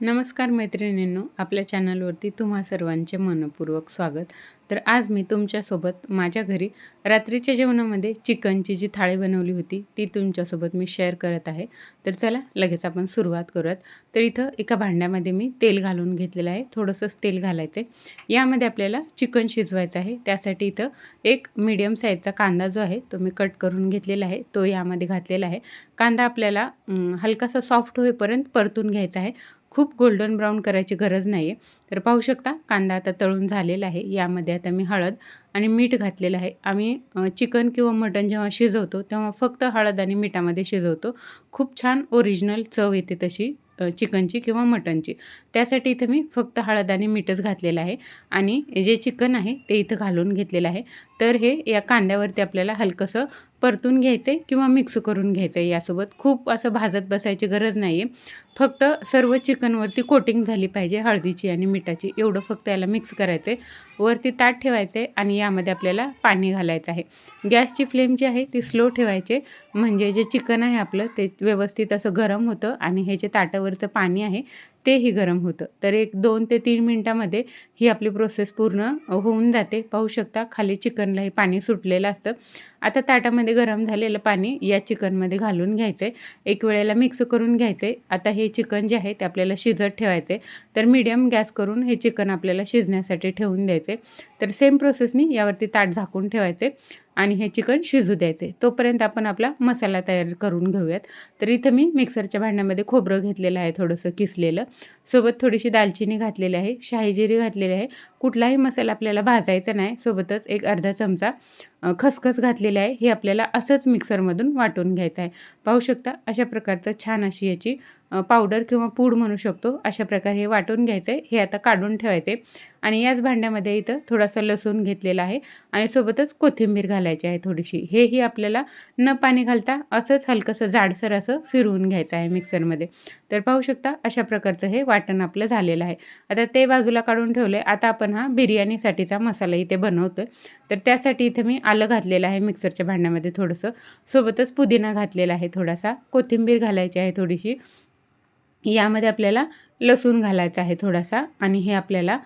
नमस्कार मैत्रिणींनो आपल्या चॅनलवरती तुम्हा सर्वांचे मनपूर्वक स्वागत. तर आज मी तुमच्यासोबत माझ्या घरी रात्रीच्या जेवणामध्ये चिकनची जी थाळी बनवली होती ती तुमच्यासोबत मी शेअर करत आहे. तर चला लगेच आपण सुरुवात करूयात. तर इथं एका भांड्यामध्ये मी तेल घालून घेतलेलं आहे. थोडंसंच तेल घालायचं आहे यामध्ये आपल्याला चिकन शिजवायचं आहे. त्यासाठी इथं एक मीडियम साईजचा कांदा जो आहे तो मी कट करून घेतलेला आहे. तो यामध्ये घातलेला आहे. कांदा आपल्याला हलकासा सॉफ्ट होईपर्यंत परतून घ्यायचा आहे. खूप गोल्डन ब्राऊन करायची गरज नाही आहे तर पाहू शकता कांदा आता तळून झालेला आहे. यामध्ये आता मी हळद आणि मीठ घातलेलं आहे. आम्ही चिकन किंवा मटण जेव्हा शिजवतो तेव्हा फक्त हळद आणि मिठामध्ये शिजवतो. खूप छान ओरिजिनल चव येते तशी चिकनची किंवा मटनची. त्यासाठी इथं मी फक्त हळद आणि मीठच घातलेलं आहे. आणि जे चिकन आहे ते इथं घालून घेतलेलं आहे. तर हे या कांद्यावरती आपल्याला हलकंसं परतून घ्यायचं आहे किंवा मिक्स करून घ्यायचं आहे यासोबत. खूप असं भाजत बसायची गरज नाही आहे फक्त सर्व चिकनवरती कोटिंग झाली पाहिजे हळदीची आणि मिठाची. एवढं फक्त याला मिक्स करायचं. आहे वरती ताट ठेवायचं आहे आणि यामध्ये आपल्याला पाणी घालायचं आहे. गॅसची फ्लेम जी आहे ती स्लो ठेवायचे. म्हणजे जे चिकन आहे आपलं ते व्यवस्थित असं गरम होतं आणि हे जे ताटावरचं पाणी आहे तेही गरम होतं. तर एक दोन ते तीन मिनटामध्ये ही आपली प्रोसेस पूर्ण होऊन जाते. पाहू शकता खाली चिकनला हे पाणी सुटलेलं असतं. आता ताटामध्ये गरम झालेलं पाणी या चिकनमध्ये घालून घ्यायचं आहे एक वेळेला मिक्स करून घ्यायचं आहे आता हे चिकन जे आहे ते आपल्याला शिजत ठेवायचे तर मीडियम गॅस करून हे चिकन आपल्याला शिजण्यासाठी ठेवून द्यायचे तर सेम प्रोसेसनी यावरती ताट झाकून ठेवायचे आणि हे चिकन शिजू द्यायचे. तोपर्यंत आपण आपला मसाला तयार करून घेऊयात. तर इथं मी मिक्सरच्या भांड्यामध्ये खोबरं घेतलेलं आहे थोडंसं किसलेलं. सोबत थोडीशी दालचिनी घातलेली आहे शाही जिरी घातलेली आहे. कुठलाही मसाला आपल्याला भाजायचा नाही सोबतच एक अर्धा चमचा खसखस घातलेली आहे हे आपल्याला असंच मिक्सरमधून वाटून घ्यायचं आहे. पाहू शकता अशा प्रकारचं छान अशी याची पावडर किंवा पूड म्हणू शकतो अशा प्रकारे हे वाटून घ्यायचं आहे हे आता काढून ठेवायचे आणि याच भांड्यामध्ये इथं थोडासा लसूण घेतलेला आहे आणि सोबतच कोथिंबीर घालायची आहे थोडीशी. हेही आपल्याला न पाणी घालता असंच हलकंसं जाडसर असं फिरवून घ्यायचं आहे मिक्सरमध्ये. तर पाहू शकता अशा प्रकारचं हे वाटण आपलं झालेलं आहे. आता ते बाजूला काढून ठेवलं आहे आता आपण हा बिर्याणीसाठीचा मसाला इथे बनवतो आहे तर त्यासाठी इथं मी आलं घातलेलं आहे मिक्सरच्या भांड्यामध्ये थोडंसं. सोबतच पुदिना घातलेला आहे थोडासा. कोथिंबीर घालायची आहे थोडीशी. यामध्ये आपल्याला लसूण घालायचा आहे थोडासा. आणि हे आपल्याला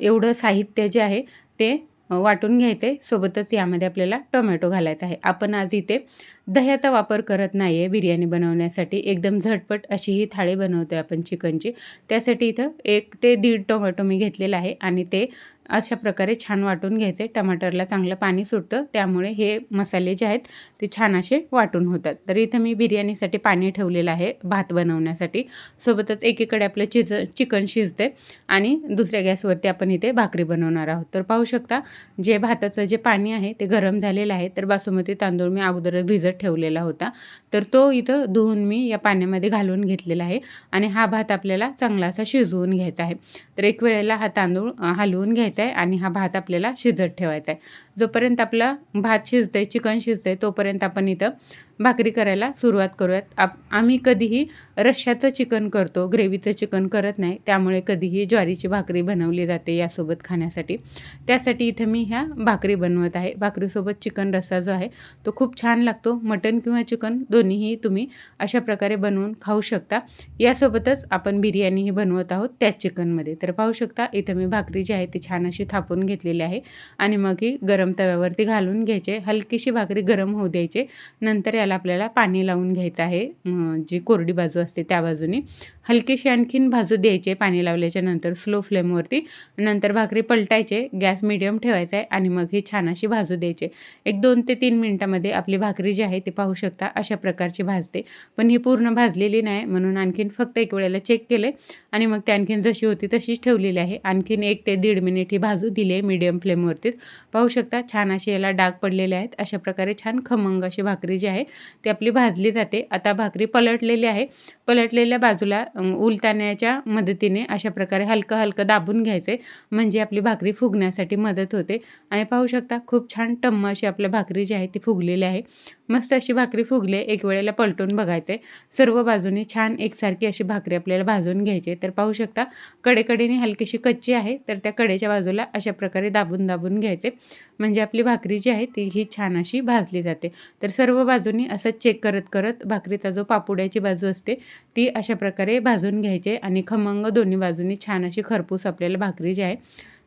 एवढं साहित्य जे आहे ते वाटून घ्यायचं आहे सोबतच यामध्ये आपल्याला टोमॅटो घालायचा आहे. आपण आज इथे दह्याचा वापर करत नाही आहे बिर्याणी बनवण्यासाठी. एकदम झटपट अशी ही थाळी बनवतो आहे आपण चिकनची. त्यासाठी इथं एक ते दीड टोमॅटो मी घेतलेला आहे. आणि ते अशा प्रकारे छान वाटून घ्यायचे. टमाटरला चांगलं पाणी सुटतं त्यामुळे हे मसाले जे आहेत ते छान असे वाटून होतात. तर इथं मी बिर्याणीसाठी पाणी ठेवलेलं आहे भात बनवण्यासाठी. सोबतच एकीकडे आपलं चिज चिकन शिजते आणि दुसऱ्या गॅसवरती आपण इथे भाकरी बनवणार आहोत. तर पाहू शकता जे भाताचं जे पाणी आहे ते गरम झालेलं आहे. तर बासमती तांदूळ मी अगोदरच भिजत ठेवलेला होता. तर तो इथं धुवून मी या पाण्यामध्ये घालून घेतलेला आहे आणि हा भात आपल्याला चांगला असा शिजवून घ्यायचा आहे. तर एक वेळेला हा तांदूळ हलवून घ्यायचा आहे आणि हा भात आपल्याला शिजत ठेवायचा आहे. जोपर्यंत आपला भात शिजतंय चिकन शिजतंय तोपर्यंत आपण इथं भाकरी करायला सुरुवात करूयात. आप आम्ही कधीही रश्श्याचं चिकन करतो ग्रेव्हीचं चिकन करत नाही. त्यामुळे कधीही ज्वारीची भाकरी बनवली जाते यासोबत खाण्यासाठी. त्यासाठी इथं मी ह्या भाकरी बनवत आहे. भाकरीसोबत चिकन रस्सा जो आहे तो खूप छान लागतो. मटण किंवा चिकन दोन्हीही तुम्ही अशा प्रकारे बनवून खाऊ शकता. यासोबतच आपण बिर्याणीही बनवत आहोत त्याच चिकनमध्ये. तर पाहू शकता इथं मी भाकरी जी आहे ती छान अशी थापून घेतलेली आहे. आणि मग ही गरम तव्यावरती घालून घ्यायचे. हलकीशी भाकरी गरम होऊ द्यायचे. नंतर त्याला आपल्याला पाणी लावून घ्यायचं आहे. जी कोरडी बाजू असते त्या बाजूने. हलकीशी आणखीन भाजू द्यायचे पाणी लावल्याच्या नंतर स्लो फ्लेमवरती नंतर भाकरी पलटायचे गॅस मिडियम ठेवायचा आहे आणि मग ही छान अशी भाजू द्यायचे. एक दोन ते तीन मिनटामध्ये आपली भाकरी जी आहे ती पाहू शकता अशा प्रकारची भाजते. पण ही पूर्ण भाजलेली नाही म्हणून आणखीन फक्त एक वेळेला चेक केले आणि मग ते आणखीन जशी होती तशीच ठेवलेली आहे. आणखीन एक ते दीड मिनिट ही भाजू दिली आहे मीडियम फ्लेमवरतीच पाहू शकता छान अशी याला डाग पडलेले आहेत. अशा प्रकारे छान खमंग अशी भाकरी जी आहे ती आपली भाजली जाते. आता भाकरी पलटलेली आहे. पलटलेल्या बाजूला उलताण्याच्या मदतीने अशा प्रकारे हलकं हलकं दाबून घ्यायचे. म्हणजे आपली भाकरी फुगण्यासाठी मदत होते. आणि पाहू शकता खूप छान टम्म अशी आपल्या भाकरी जी आहे ती फुगलेली आहे. मस्त अशी भाकरी फुगले एक वेळेला पलटून बघायचे. सर्व बाजूने छान एकसारखी अशी भाकरी आपल्याला भाजून घ्यायची. तर पाहू शकता कडेकडेने हलकीशी कच्ची आहे तर त्या कडेच्या बाजूला अशा प्रकारे दाबून दाबून घ्यायचे. म्हणजे आपली भाकरी जी आहे ती ही छान अशी भाजली जाते. तर सर्व बाजूने असं चेक करत करत भाकरीचा जो पापुड्याची बाजू असते ती अशा प्रकारे भाजून घ्यायची आणि खमंग दोन्ही बाजूनी छान अशी खरपूस आपल्याला भाकरी जी आहे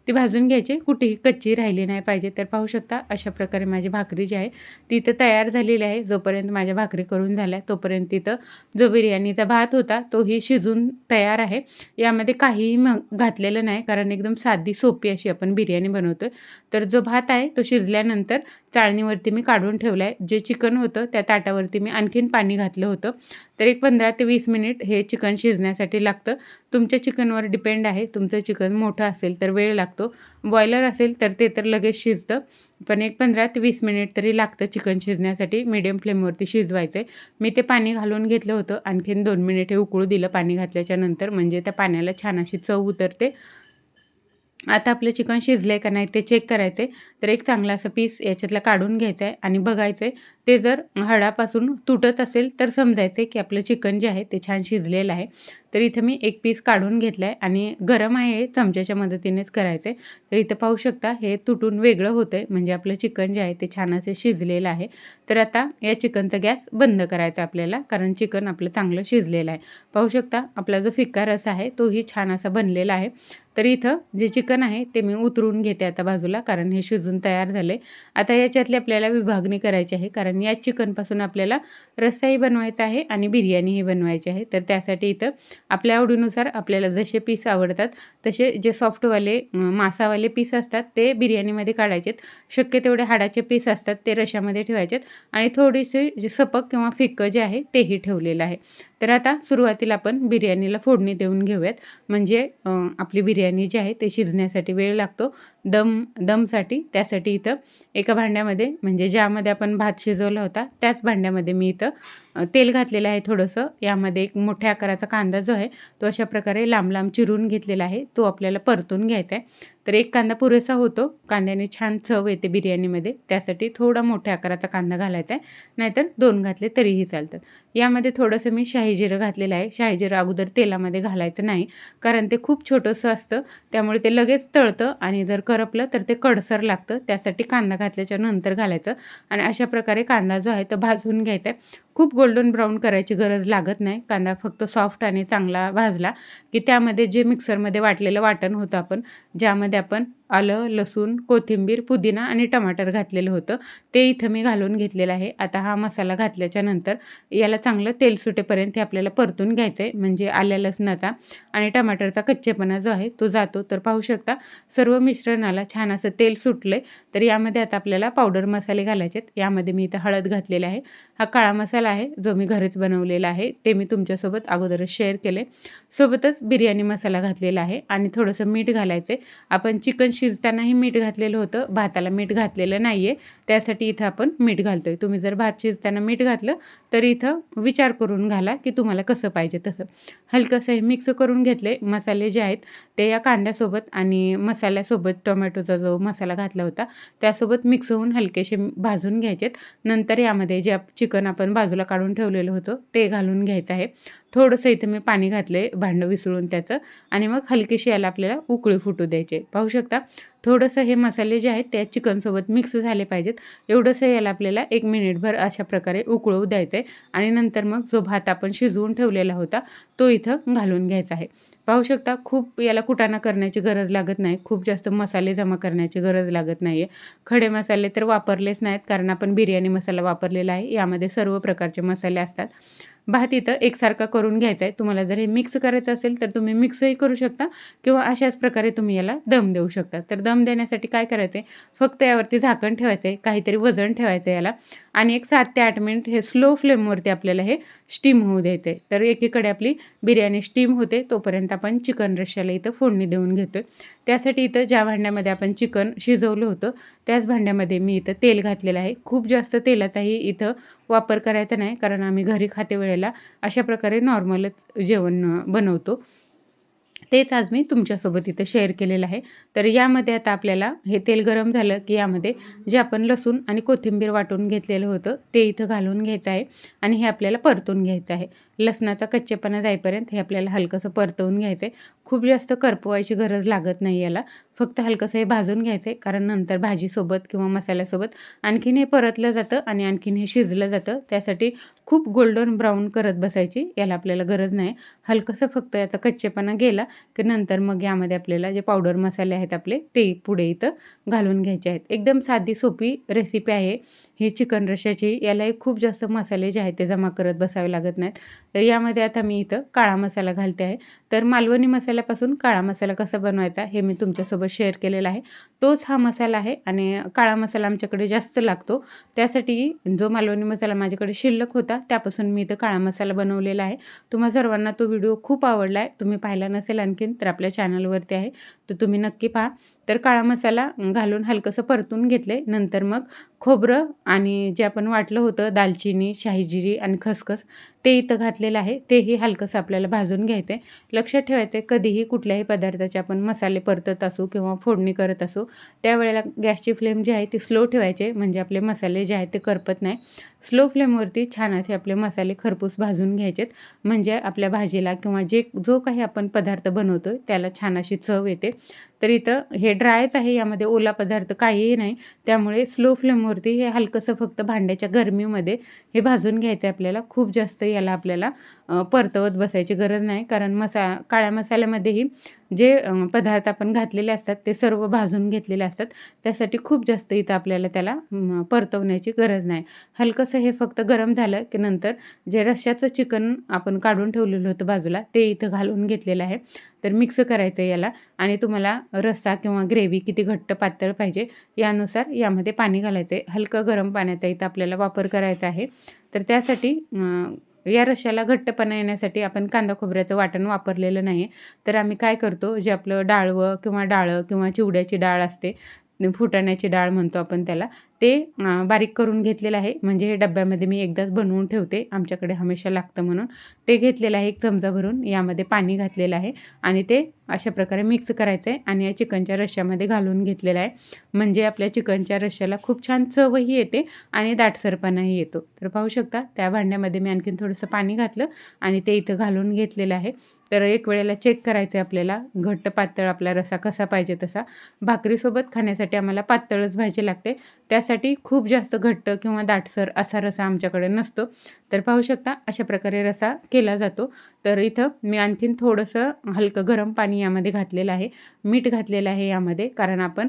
ती भाजून घ्यायची. कुठेही कच्ची राहिली नाही पाहिजे. तर पाहू शकता अशा प्रकारे माझी भाकरी जी आहे ती इथं तयार झालेली आहे. जोपर्यंत माझ्या भाकरी करून झाल्या तोपर्यंत तिथं जो बिर्याणीचा भात होता तोही शिजून तयार आहे. यामध्ये काहीही मग घातलेलं नाही कारण एकदम साधी सोपी अशी आपण बिर्याणी बनवतो तर जो भात आहे तो शिजल्यानंतर चाळणीवरती मी काढून ठेवला आहे. जे चिकन होतं त्या ताटावरती मी आणखीन पाणी घातलं होतं. तर एक पंधरा ते वीस मिनिट हे चिकन शिजण्यासाठी लागतं. तुमच्या चिकनवर डिपेंड आहे. तुमचं चिकन मोठं असेल तर वेळ लागतो. लागतो बॉयलर असेल तर ते तर लगेच शिजतं. पण एक पंधरा ते वीस मिनिट तरी लागतं चिकन शिजण्यासाठी. मीडियम फ्लेमवरती शिजवायचं आहे मी ते पाणी घालून घेतलं होतं. आणखीन दोन मिनिट हे उकळू दिलं पाणी घातल्याच्या नंतर. म्हणजे त्या पाण्याला छान अशी चव उतरते. आता आपलं चिकन शिजलं आहे का नाही ते चेक करायचं आहे तर एक चांगला असं पीस याच्यातला काढून घ्यायचं आहे आणि बघायचं आहे ते जर हाडापासून तुटत असेल तर समजायचं आहे की आपलं चिकन जे आहे ते छान शिजलेलं आहे. तर इथं मी एक पीस काढून घेतलं आहे आणि गरम आहे चमच्याच्या मदतीनेच करायचं आहे तर इथं पाहू शकता हे तुटून वेगळं होतं आहे म्हणजे आपलं चिकन जे आहे ते छान असे शिजलेलं आहे. तर आता या चिकनचा गॅस बंद करायचा आपल्याला कारण चिकन आपलं चांगलं शिजलेलं आहे. पाहू शकता आपला जो फिक्का रस आहे तोही छान असा बनलेला आहे. तर इथं जे चिकन आहे ते मी उतरून घेते आता बाजूला कारण हे शिजून तयार झाले आता याच्यातली आपल्याला विभागणी करायची आहे कारण या चिकनपासून आपल्याला रस्साही बनवायचा आहे आणि बिर्याणीही बनवायची आहे. तर त्यासाठी इथं आपल्या आवडीनुसार आपल्याला जसे पीस आवडतात तसे जे सॉफ्टवाले मासावाले पीस असतात ते बिर्याणीमध्ये काढायचेत. शक्य तेवढे हाडाचे पीस असतात ते रशामध्ये ठेवायचेत आणि थोडेसे जे सपक किंवा फिक्कं जे आहे तेही ठेवलेलं आहे. तर आता सुरुवातीला आपण बिर्याणीला फोडणी देऊन घेऊयात. म्हणजे आपली बिर्याणी जी आहे ते शिजण्यासाठी वेळ लागतो. दम दमसाठी त्यासाठी इथं एका भांड्यामध्ये म्हणजे ज्यामध्ये आपण भात शिजवला होता त्याच भांड्यामध्ये मी इथं तेल घातलेलं आहे थोडंसं. यामध्ये एक मोठ्या आकाराचा कांदा जो आहे तो अशा प्रकारे लांब लांब चिरून घेतलेला आहे. तो आपल्याला परतून घ्यायचा आहे. तर एक कांदा पुरेसा होतो. कांद्याने छान चव येते बिर्याणीमध्ये. त्यासाठी थोडा मोठ्या आकाराचा कांदा घालायचा आहे. नाहीतर दोन घातले तरीही चालतात. यामध्ये थोडंसं मी शाही जिरं घातलेलं आहे. शाही जिरं अगोदर तेलामध्ये घालायचं नाही. कारण ते खूप छोटंसं असतं. त्यामुळे ते लगेच तळतं आणि जर करपलं तर ते कडसर लागतं. त्यासाठी कांदा घातल्याच्या नंतर घालायचं. आणि अशा प्रकारे कांदा जो आहे तो भाजून घ्यायचा आहे. खूप गोल्डन ब्राऊन करायची गरज लागत नाही. कांदा फक्त सॉफ्ट आणि चांगला भाजला की त्यामध्ये जे मिक्सरमध्ये वाटलेलं वाटण होतं आपण ज्यामध्ये आपण आलं लसूण कोथिंबीर पुदिना आणि टमाटर घातलेलं होतं. ते इथं मी घालून घेतलेलं आहे. आता हा मसाला घातल्याच्या नंतर याला चांगलं तेल सुटेपर्यंत हे आपल्याला परतून घ्यायचं आहे म्हणजे आल्या लसणाचा आणि टमाटरचा कच्चेपणा जो आहे तो जातो. तर पाहू शकता सर्व मिश्रणाला छान असं तेल सुटलं आहे तर यामध्ये आता आपल्याला पावडर मसाले घालायचे आहेत यामध्ये मी इथं हळद घातलेला आहे. हा काळा मसाला आहे जो मी घरीच बनवलेला आहे. ते मी तुमच्यासोबत अगोदरच शेअर केले सोबतच बिर्याणी मसाला घातलेला आहे आणि थोडंसं मीठ घालायचं आहे आपण चिकन शिजतानाही मीठ घातलेलं होतं. भाताला मीठ घातलेलं नाही आहे त्यासाठी इथं आपण मीठ घालतो आहे तुम्ही जर भात शिजताना मीठ घातलं तर इथं विचार करून घाला की तुम्हाला कसं पाहिजे तसं. हलकंसं हे मिक्स करून घेतले. मसाले जे आहेत ते या कांद्यासोबत आणि मसाल्यासोबत टोमॅटोचा जो मसाला घातला होता त्यासोबत मिक्स होऊन हलकेसे भाजून घ्यायचेत. नंतर यामध्ये जे चिकन आपण बाजूला काढून ठेवलेलं होतं ते घालून घ्यायचं आहे. थोडंसं इथं मी पाणी घातलं आहे भांडं विसळून त्याचं. आणि मग हलकेशी याला आपल्याला उकळी फुटू द्यायचे. पाहू शकता? थोडंसं हे मसाले जे आहेत त्या चिकनसोबत मिक्स झाले पाहिजेत. एवढंसं याला आपल्याला एक मिनिटभर अशा प्रकारे उकळवू द्यायचं आहे आणि नंतर मग जो भात आपण शिजवून ठेवलेला होता तो इथं घालून घ्यायचा आहे. पाहू शकता खूप याला कुटाणा करण्याची गरज लागत नाही. खूप जास्त मसाले जमा करण्याची गरज लागत नाही आहे खडे मसाले तर वापरलेच नाहीत कारण आपण बिर्याणी मसाला वापरलेला आहे. यामध्ये सर्व प्रकारचे मसाले असतात. भात इथं एकसारखा करून घ्यायचा आहे तुम्हाला जर हे मिक्स करायचं असेल तर तुम्ही मिक्सही करू शकता किंवा अशाच प्रकारे तुम्ही याला दम देऊ शकता. तर दम देण्यासाठी काय करायचं आहे फक्त यावरती झाकण ठेवायचं आहे काहीतरी वजन ठेवायचं आहे याला. आणि एक सात ते आठ मिनिट हे स्लो फ्लेमवरती आपल्याला हे स्टीम होऊ द्यायचं आहे तर एकीकडे आपली बिर्याणी स्टीम होते तोपर्यंत आपण चिकन रश्श्याला इथं फोडणी देऊन घेतो त्यासाठी इथं ज्या भांड्यामध्ये आपण चिकन शिजवलं होतं त्याच भांड्यामध्ये मी इथं तेल घातलेलं आहे. खूप जास्त तेलाचाही इथं वापर करायचा नाही कारण आम्ही घरी खाते वेळेला अशा प्रकारे नॉर्मलच जेवण बनवतो. तेच आज मी तुमच्यासोबत इथं शेअर केलेलं आहे. तर यामध्ये आता आपल्याला हे तेल गरम झालं की यामध्ये जे आपण लसूण आणि कोथिंबीर वाटून घेतलेलं होतं ते इथं घालून घ्यायचं आहे आणि हे आपल्याला परतून घ्यायचं आहे. लसणाचा कच्चेपणा जाईपर्यंत हे आपल्याला हलकंसं परतवून घ्यायचं आहे खूप जास्त करपवायची गरज लागत नाही याला. फक्त हलकंसं हे भाजून घ्यायचं आहे कारण नंतर भाजीसोबत किंवा मसाल्यासोबत आणखीन हे परतलं जातं आणि आणखीन हे शिजलं जातं. त्यासाठी खूप गोल्डन ब्राऊन करत बसायची याला आपल्याला गरज नाही. हलकंसं फक्त याचा कच्चेपणा गेला की नंतर मग यामध्ये आपल्याला जे पावडर मसाले आहेत आपले ते पुढे इथं घालून घ्यायचे आहेत. एकदम साधी सोपी रेसिपी आहे ही चिकन रश्याची. यालाही खूप जास्त मसाले जे आहेत ते जमा करत बसावे लागत नाहीत. तर यामध्ये आता मी इथं काळा मसाला घालते आहे. तर मालवणी मसाल्यापासून काळा मसाला कसा बनवायचा हे मी तुमच्यासोबत शेअर केलेला आहे. तोच हा मसाला आहे आणि काळा मसाला आमच्याकडे जास्त लागतो. त्यासाठी जो मालवणी मसाला माझ्याकडे शिल्लक होता त्यापासून मी इथं काळा मसाला बनवलेला आहे. तुम्हा सर्वांना तो व्हिडिओ खूप आवडला आहे. तुम्ही पाहिला नसेल आणखीन तर आपल्या चॅनलवरती आहे. तर तुम्ही नक्की पहा. तर काळा मसाला घालून हलकंसं परतून घेतले. नंतर मग खोबरं आणि जे आपण वाटलं होतं दालचिनी शाहीजिरी आणि खसखस ते इथं घातलेलं आहे. तेही हलकंसं आपल्याला भाजून घ्यायचं आहे लक्षात ठेवायचं आहे कधीही कुठल्याही पदार्थाचे आपण मसाले परतत असू किंवा फोडणी करत असू त्यावेळेला गॅसची फ्लेम जी आहे ती स्लो ठेवायचे म्हणजे आपले मसाले जे आहेत ते करपत नाही. स्लो फ्लेमवरती छान असे आपले मसाले खरपूस भाजून घ्यायचेत. म्हणजे आपल्या भाजीला किंवा जे जो काही आपण पदार्थ बनवतो त्याला छान अशी चव येते. तर इथं हे ड्रायच आहे यामध्ये ओला पदार्थ काहीही नाही. त्यामुळे स्लो फ्लेमवरती हे हलकंसं फक्त भांड्याच्या गरमीमध्ये हे भाजून घ्यायचं आहे आपल्याला. खूप जास्त याला आपल्याला परतवत बसायची गरज नाही. कारण मसा काळ्या मसाल्यामध्येही जे पदार्थ आपण घातलेले असतात ते सर्व भाजून घेतलेले असतात. त्यासाठी खूप जास्त इथं आपल्याला त्याला परतवण्याची गरज नाही. हलकंसं हे फक्त गरम झालं की नंतर जे रश्श्याचं चिकन आपण काढून ठेवलेलं होतं बाजूला ते इथं घालून घेतलेलं आहे. तर मिक्स करायचं याला आणि तुम्हाला रस्सा किंवा ग्रेव्ही किती घट्ट पातळ पाहिजे यानुसार यामध्ये पाणी घालायचं आहे हलकं गरम पाण्याचा इथं आपल्याला वापर करायचा आहे. तर त्यासाठी या रश्याला घट्टपणा येण्यासाठी आपण कांदा खोबऱ्याचं वाटण वापरलेलं नाही तर आम्ही काय करतो जे आपलं डाळवं किंवा डाळं किंवा चिवड्याची डाळ असते फुटाण्याची डाळ म्हणतो आपण त्याला ते बारीक करून घेतलेलं आहे. म्हणजे हे डब्यामध्ये मी एकदाच बनवून ठेवते. आमच्याकडे हमेशा लागतं म्हणून. ते घेतलेलं आहे एक चमचा भरून. यामध्ये पाणी घातलेलं आहे. आणि ते अशा प्रकारे मिक्स करायचं आहे आणि या चिकनच्या रश्श्यामध्ये घालून घेतलेलं आहे. म्हणजे आपल्या चिकनच्या रश्श्याला खूप छान चवही येते आणि दाटसरपणाही येतो. तर पाहू शकता त्या भांड्यामध्ये मी आणखीन थोडंसं पाणी घातलं आणि ते इथं घालून घेतलेलं आहे. तर एक वेळेला चेक करायचं आहे आपल्याला घट्ट पातळ आपला रसा कसा पाहिजे तसा. भाकरीसोबत खाण्यासाठी आम्हाला पातळच भाजी लागते. त्यासाठी खूप जास्त घट्ट किंवा दाटसर असा रसा आमच्याकडे नसतो. तर पाहू शकता अशा प्रकारे रसा केला जातो. तर इथं मी आणखीन थोडंसं हलकं गरम पाणी यामध्ये घातलेलं आहे. मीठ घातलेलं आहे यामध्ये कारण आपण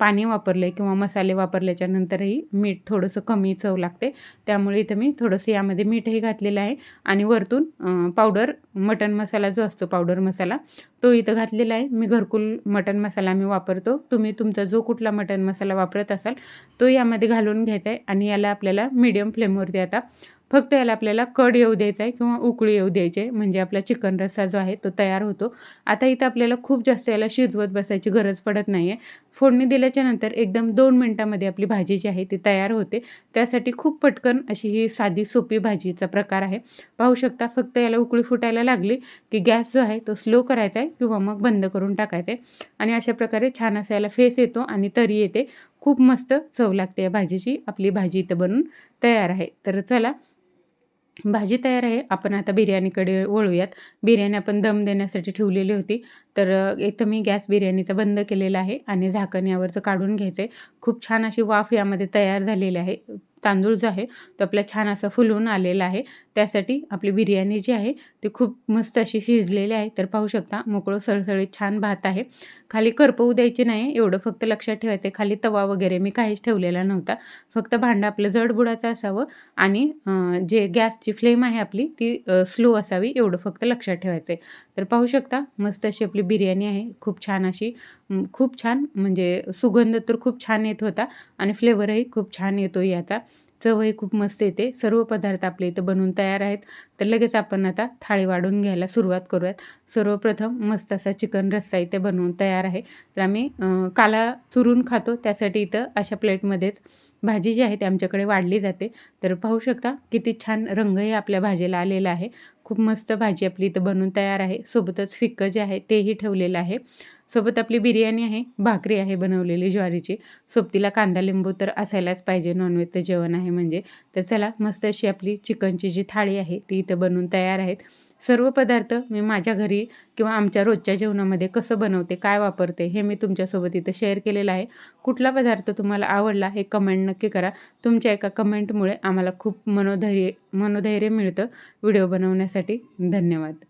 पाणी वापरले किंवा मसाले वापरल्याच्या नंतरही मीठ थोडंसं कमी चव लागते. त्यामुळे इथं मी थोडंसं यामध्ये मीठही घातलेलं आहे. आणि वरतून पावडर मटन मसाला जो असतो पावडर मसाला तो इथं घातलेला आहे. मी घरकुल मटन मसाला मी वापरतो. तुम्ही तुमचा जो कुठला मटन मसाला वापरत असाल तो यामध्ये घालून घ्यायचा आहे. आणि याला आपल्याला मीडियम फ्लेमवरती आता फक्त याला आपल्याला कड येऊ द्यायचा आहे किंवा उकळी येऊ द्यायचे आहे म्हणजे आपला चिकन रस्सा जो आहे तो तयार होतो. आता इथं आपल्याला खूप जास्त याला शिजवत बसायची गरज पडत नाही आहे फोडणी दिल्याच्या नंतर एकदम दोन मिनटामध्ये आपली भाजी जी आहे ती तयार होते. त्यासाठी खूप पटकन अशी ही साधी सोपी भाजीचा प्रकार आहे. पाहू शकता फक्त याला उकळी फुटायला लागली की गॅस जो आहे तो स्लो करायचा आहे किंवा मग बंद करून टाकायचा आहे. आणि अशा प्रकारे छान असा याला फेस येतो आणि तरी येते. खूप मस्त चव लागते या भाजीची. आपली भाजी इथं बनून तयार आहे. तर चला भाजी तयार आहे. आपण आता बिर्याणीकडे वळूयात. बिर्याणी आपण दम देण्यासाठी ठेवलेली होती. तर इथं मी गॅस बिर्याणीचा बंद केलेला आहे आणि झाकण यावरचं काढून घ्यायचं आहे खूप छान अशी वाफ यामध्ये तयार झालेली आहे. तांदूळ जो आहे तो आपला छान असा फुलून आलेला आहे. त्यासाठी आपली बिर्याणी जी आहे ती खूप मस्त अशी शिजलेली आहे. तर पाहू शकता मोकळं सळसळीत छान भात आहे. खाली करपवू द्यायचे नाही एवढं फक्त लक्षात ठेवायचं आहे खाली तवा वगैरे मी काहीच ठेवलेला नव्हता. फक्त भांडं आपलं जडबुडाचं असावं आणि जे गॅसची फ्लेम आहे आपली ती स्लो असावी एवढं फक्त लक्षात ठेवायचं आहे तर पाहू शकता मस्त अशी आपली बिर्याणी आहे. खूप छान अशी खूप छान म्हणजे सुगंध तर खूप छान येत होता आणि फ्लेवरही खूप छान येतो याचा. चवही खूप मस्त येते. सर्व पदार्थ आपले इथं बनवून तयार तयार आहेत. तर लगेच आपण आता थाळी वाढून घ्यायला सुरुवात करूयात. सर्वप्रथम मस्त असा चिकन रस्सा इथे बनवून तयार आहे. तर आम्ही काला चुरून खातो. त्यासाठी इथं अशा प्लेटमध्येच भाजी जी आहे ती आमच्याकडे वाढली जाते. तर पाहू शकता किती छान रंगही आपल्या भाजीला आलेला आहे. खूप मस्त भाजी आपली इथं बनवून तयार आहे. सोबतच फिक्कं जे आहे तेही ठेवलेलं आहे. सोबत आपली बिर्याणी आहे भाकरी आहे बनवलेली ज्वारीची. सोबतीला कांदा लिंबू तर असायलाच पाहिजे नॉनव्हेजचं जेवण आहे म्हणजे. तर चला मस्त अशी आपली चिकनची जी थाळी आहे ती इथं बनवून तयार आहेत. सर्व पदार्थ मी माझ्या घरी किंवा आमच्या रोजच्या जेवणामध्ये कसं बनवते काय वापरते हे मी तुमच्यासोबत इथं शेअर केलेलं आहे. कुठला पदार्थ तुम्हाला आवडला हे कमेंट नक्की करा. तुमच्या एका कमेंटमुळे आम्हाला खूप मनोधैर्य मनोधैर्य मिळतं. व्हिडिओ बनवण्यासाठी धन्यवाद.